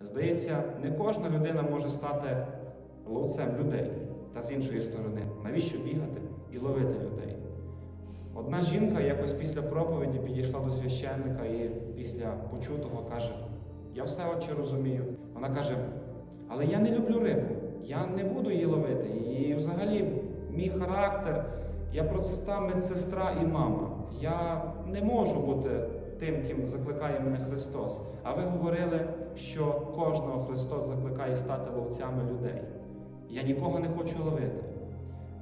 Здається, не кожна людина може стати ловцем людей. Та з іншої сторони, навіщо бігати і ловити людей? Одна жінка якось після проповіді підійшла до священника і після почутого каже: Я все очі розумію. Вона каже: Але я не люблю рибу, я не буду її ловити. І взагалі мій характер, я проста медсестра і мама. Я не можу бути тим, ким закликає мене Христос. А ви говорили, що кожного Христос закликає стати ловцями людей. Я нікого не хочу ловити.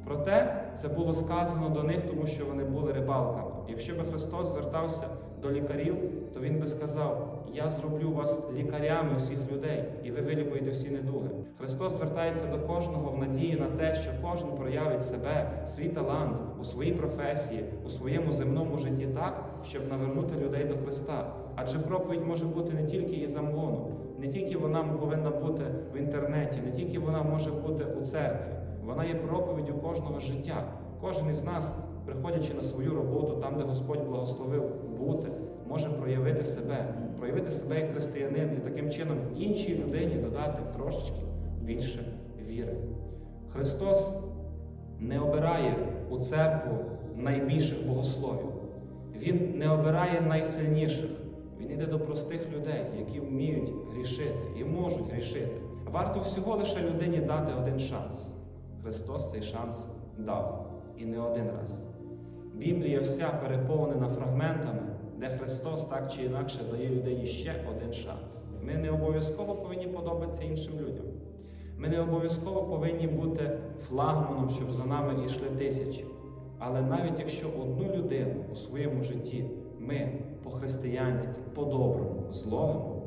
Проте це було сказано до них, тому що вони були рибалками. Якщо би Христос звертався до лікарів, то Він би сказав: Я зроблю вас лікарями усіх людей, і ви вилікуєте всі недуги. Христос звертається до кожного в надії на те, що кожен проявить себе, свій талант у своїй професії, у своєму земному житті так, щоб навернути людей до Христа. Адже проповідь може бути не тільки із амвону, не тільки вона повинна бути в інтернеті, не тільки вона може бути у церкві. Вона є проповіддю кожного життя. Кожен із нас, приходячи на свою роботу, там, де Господь благословив бути, може проявити себе, проявити себе як християнин і таким чином іншій людині додати трошечки більше віри. Христос не обирає у церкву найбільших богословів. Він не обирає найсильніших. Він йде до простих людей, які вміють грішити і можуть грішити. Варто всього лише людині дати один шанс. Христос цей шанс дав і не один раз. Біблія вся переповнена фрагментами, де Христос так чи інакше дає людині ще один шанс. Ми не обов'язково повинні подобатися іншим людям. Ми не обов'язково повинні бути флагманом, щоб за нами йшли тисячі. Але навіть якщо одну людину у своєму житті ми по-християнськи, по-доброму зловимо,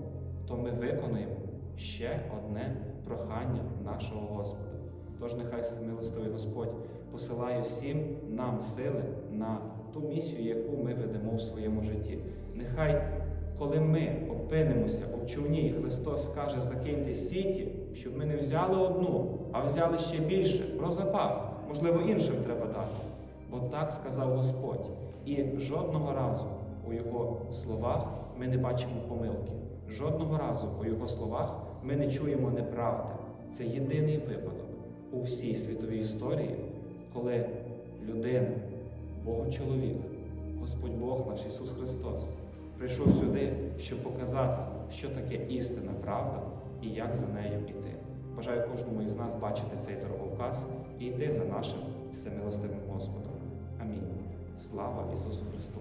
то ми виконаємо ще одне прохання нашого Господа. Тож нехай милостивий Господь посилає всім нам сили на ту місію, яку ми ведемо в своєму житті. Нехай, коли ми опинимося у човні, і Христос скаже закиньте сіті, щоб ми не взяли одну, а взяли ще більше про запас, можливо, іншим треба дати. Бо так сказав Господь. І жодного разу у Його словах ми не бачимо помилки. Жодного разу у Його словах ми не чуємо неправди. Це єдиний випадок у всій світовій історії, коли людина, Богочоловік, Господь Бог наш Ісус Христос, прийшов сюди, щоб показати, що таке істина правда і як за нею йти. Бажаю кожному із нас бачити цей дороговказ і йти за нашим всемилостивим Господом. Амінь. Слава Ісусу Христу!